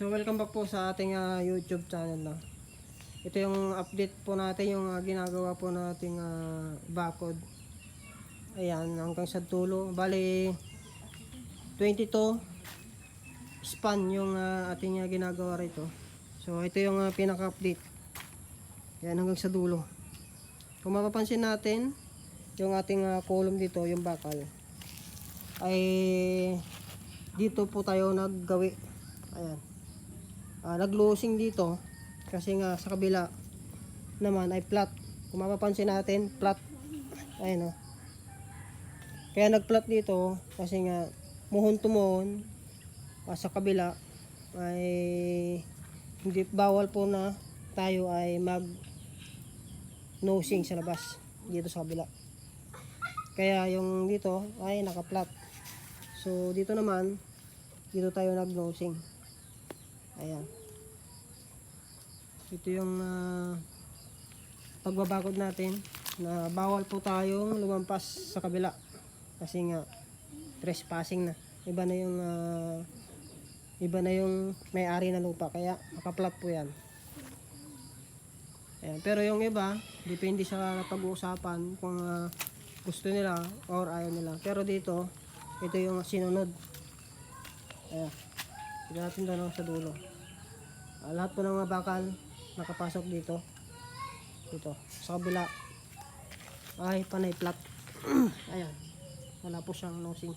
So welcome back po sa ating ah, YouTube channel no. Ito yung update po natin yung ah, ginagawa po nating uh, bakod. Ayan, hanggang sa dulo. Bali 22 span yung ah, ating ah, ginagawa rito. So ito yung ah, pinaka-update. Yan hanggang sa dulo. Kung mapapansin natin, yung ating ah, column dito, yung bakal, ay dito po tayo naggawi. Ayan. Ah, nag-losing dito kasi nga sa kabila naman ay flat. Kung mapapansin natin, flat. Ayan oh. Kaya nag-flat dito kasi nga muhon to muhon ah, sa kabila ay hindi bawal po na tayo ay mag nosing sa labas dito sa kabila. Kaya yung dito ay naka-flat. So dito naman dito tayo nag-nosing. Ayan. Ito yung ah, pagbabakod natin na bawal po tayong lumampas sa kabila kasi nga trespassing na. Iba na yung ah, iba na yung may-ari na lupa kaya nakaplat po yan. Ayan. Pero yung iba, depende sa pag-uusapan kung ah, gusto nila or ayaw nila. Pero dito, ito yung sinunod. Ayan. Tignan natin doon sa dulo. Ah, lahat po ng mga bakal nakapasok dito. Dito. Sa kabila. Ay, panay flat. Ayan. Wala po siyang nosing.